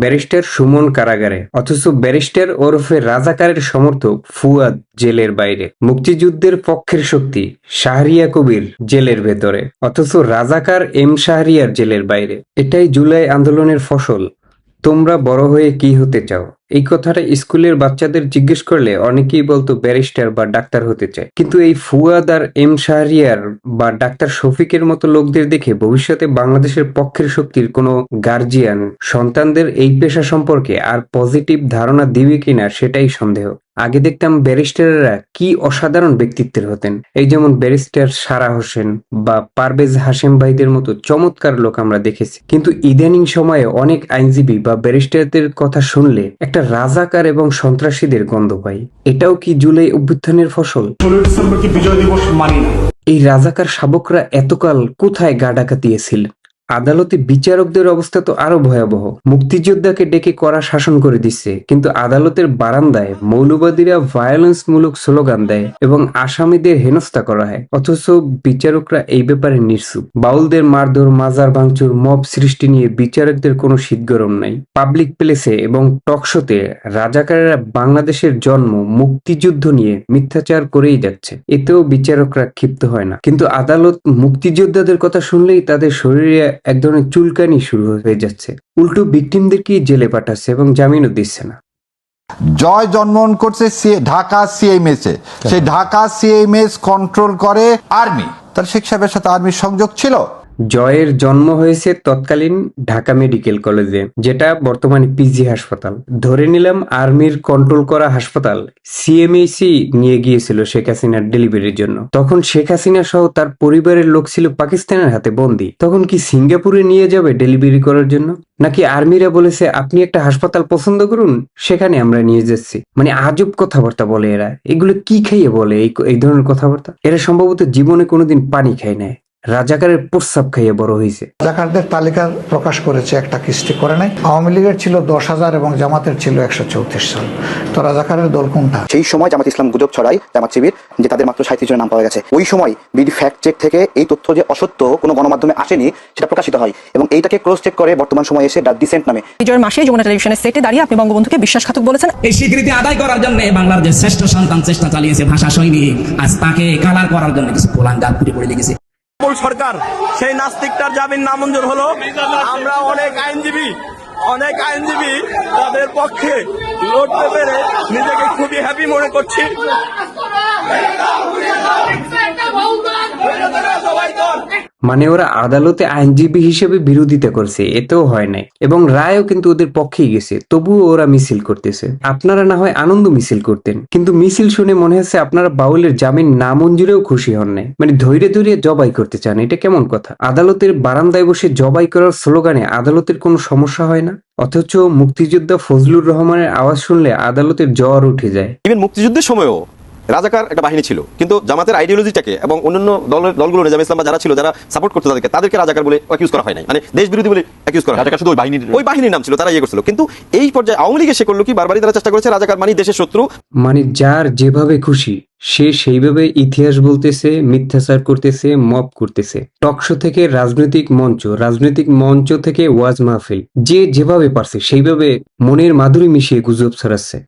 Barrister Suman কারাগারে, অথচ barrister ওরফে রাজাকারের সমর্থক ফুয়াদ জেলের বাইরে। মুক্তিযুদ্ধের পক্ষের শক্তি শাহরিয়া কবির জেলের ভেতরে, অথচ রাজাকার এম শাহরিয়ার জেলের বাইরে। এটাই জুলাই আন্দোলনের ফসল। তোমরা বড় হয়ে কি হতে চাও? এই কথাটা স্কুলের বাচ্চাদের জিজ্ঞেস করলে অনেকেই বলতো ব্যারিস্টার বা ডাক্তার হতে চায়। কিন্তু এই ফুয়াদ আর এম শাহরিয়ার বা ডাক্তার শফিকের মতো লোকদের দেখে ভবিষ্যতে বাংলাদেশের পক্ষের শক্তির কোনো গার্জিয়ান সন্তানদের এই পেশা সম্পর্কে আর পজিটিভ ধারণা দিবে কিনা সেটাই সন্দেহ। আগে দেখতাম ব্যারিস্টাররা কি অসাধারণ ব্যক্তিত্বের হতেন। এই যেমন ব্যারিস্টার সারা হোসেন বা পারভেজ হাশেম ভাইদের মতো চমৎকার লোক আমরা দেখেছি। কিন্তু ইদানিং সময়ে অনেক আইনজীবী বা ব্যারিস্টারদের কথা শুনলে একটা রাজাকার এবং সন্ত্রাসীদের গন্ধ পাই। এটাও কি জুলাই অভ্যুত্থানের ফসল? বিজয় দিবস মানি এই রাজাকার শাবকরা এতকাল কোথায় গা ডাকাতিয়েছিলেন আদালতে বিচারকদের অবস্থা তো আরও ভয়াবহ। মুক্তিযোদ্ধাকে ডেকে করা শাসন করে দিচ্ছে, কিন্তু আদালতের বারান্দায় মৌলবাদীরা ভায়োলেন্স মূলক স্লোগান দেয় এবং আসামিদের হেনস্থা করা হয়। অথচ বিচারকরা এই ব্যাপারে নির্সুপ বাউলদের মারধর, মাজার ভাঙচুর, মব সৃষ্টি নিয়ে বিচারকদের কোনো শীতগরম নাই। পাবলিক প্লেসে এবং টকশোতে রাজাকারেরা বাংলাদেশের জন্ম, মুক্তিযুদ্ধ নিয়ে মিথ্যাচার করেই যাচ্ছে। এতেও বিচারকরা ক্ষিপ্ত হয় না। কিন্তু আদালত মুক্তিযোদ্ধাদের কথা শুনলেই তাদের শরীরে এক ধরনের চুলকানি শুরু হয়ে যাচ্ছে। উল্টো কি জেলে পাঠাচ্ছে এবং জামিনও দিচ্ছে না? জয় জন্মগ্রহণ করছে ঢাকা সিএমএস এ। সেই ঢাকা সিএমএস কন্ট্রোল করে আর্মি। তার শেখ সাহেবের সাথে আর্মির সংযোগ ছিল? জয়ের জন্ম হয়েছে তৎকালীন ঢাকা মেডিকেল কলেজে, যেটা বর্তমানে পিজি হাসপাতাল। ধরে নিলাম আর্মির কন্ট্রোল করা হাসপাতাল সিএমএসি নিয়ে গিয়েছিল শেখ হাসিনার ডেলিভারির জন্য। তখন শেখ হাসিনা সহ তার পরিবারের লোক ছিল পাকিস্তানের হাতে বন্দি। তখন কি সিঙ্গাপুরে নিয়ে যাবে ডেলিভারি করার জন্য? নাকি আর্মিরা বলেছে, আপনি একটা হাসপাতাল পছন্দ করুন, সেখানে আমরা নিয়ে যাচ্ছি মানে আজব কথাবার্তা বলে এরা। এগুলো কি খাইয়ে বলে এই ধরনের কথাবার্তা? এরা সম্ভবত জীবনে কোনোদিন পানি খায় নাই। রাজাকারের প্রস্রাব খাইয়ে বড় হয়েছে রাজাকারদের তালিকা প্রকাশ করেছে একটা কিস্তি করে নাই। আওয়ামী লীগের ছিল দশ হাজার এবং জামাতের ছিল একশো চৌত্রিশ জন। তো রাজাকারের দল কোনটা? সেই সময় জামাত ইসলাম গুজব ছড়ায় জামাত শিবির যে তাদের মাত্র সাঁত্রিশ জনের নাম পাওয়া গেছে। ওই সময় বিডি ফ্যাক্ট চেক থেকে এই তথ্য যে অসত্য কোনো গণমাধ্যমে আসেনি সেটা প্রকাশিত হয় এবং এইটাকে ক্রস চেক করে বর্তমান সময়ে এসে দ্য ডিসেন্ট নামে। বিজয়ের মাসে যমুনা টেলিভিশনের সেটে দাঁড়িয়ে আপনি বঙ্গবন্ধুকে বিশ্বাসঘাতক বলেছেন। এই স্বীকৃতি আদায় করার জন্য বাংলার যে শ্রেষ্ঠ সন্তান চেষ্টা চালিয়েছে ভাষা সৈনিক আজ তাকে কালার করার জন্য কিছু কোলাঙ্গার ফিরে পড়ে লেগেছে। তৃণমূল সরকার, সেই নাস্তিকটার জামিন নামঞ্জুর হলো। আমরা অনেক আইনজীবী অনেক আইনজীবী তাদের পক্ষে লড়তে পেরে নিজেকে খুবই হ্যাপি মনে করছি। মানে ওরা আদালতে আইনজীবী হিসেবে বিরোধিতা করছে, এতেও হয় নাই। এবং রায়ও কিন্তু ওদের পক্ষেই গেছে, তবুও ওরা মিছিল করতেছে। আপনারা না হয় আনন্দ মিছিল করতেন, কিন্তু মিছিল শুনে মনে হচ্ছে আপনারা বাউলের জামিন না মঞ্জুরেও খুশি হন নাই। মানে ধৈর্য ধৈর্য জবাই করতে চান, এটা কেমন কথা? আদালতের বারান্দায় বসে জবাই করার স্লোগানে আদালতের কোনো সমস্যা হয় না? অথচ মুক্তিযোদ্ধা ফজলুর রহমানের আওয়াজ শুনলে আদালতের জ্বর উঠে যায়। মুক্তিযুদ্ধের সময়ও রাজাকার একটা বাহিনী ছিল কিন্তু জামাতের আইডিওলজিটাকে এবং অন্যান্য দলের দলগুলো নিজাম ইসলাম যারা ছিল যারা সাপোর্ট করতো তাদেরকে তাদেরকে রাজাকার বলে অ্যাকিউজ করা হয় নাই। মানে দেশ বিরোধী বলে অ্যাকিউজ করা হয়। শুধু ওই বাহিনীর ওই বাহিনীর নাম ছিল তারা ইয়ে করছিল। কিন্তু এই পর্যায়ে আওয়ামী লীগে সে করল কি? বারবারই তারা চেষ্টা করেছে রাজাকার মানে দেশের শত্রু। মানে যার যেভাবে খুশি সে সেইভাবে ইতিহাস বলতেছে মিথ্যাচার করতেছে মপ করতেছে। টকশো থেকে রাজনৈতিক মঞ্চ রাজনৈতিক মঞ্চ থেকে ওয়াজ মাহফিল যে যেভাবে পারছে সেইভাবে মনের মাধুরী মিশিয়ে গুজব ছড়াচ্ছে।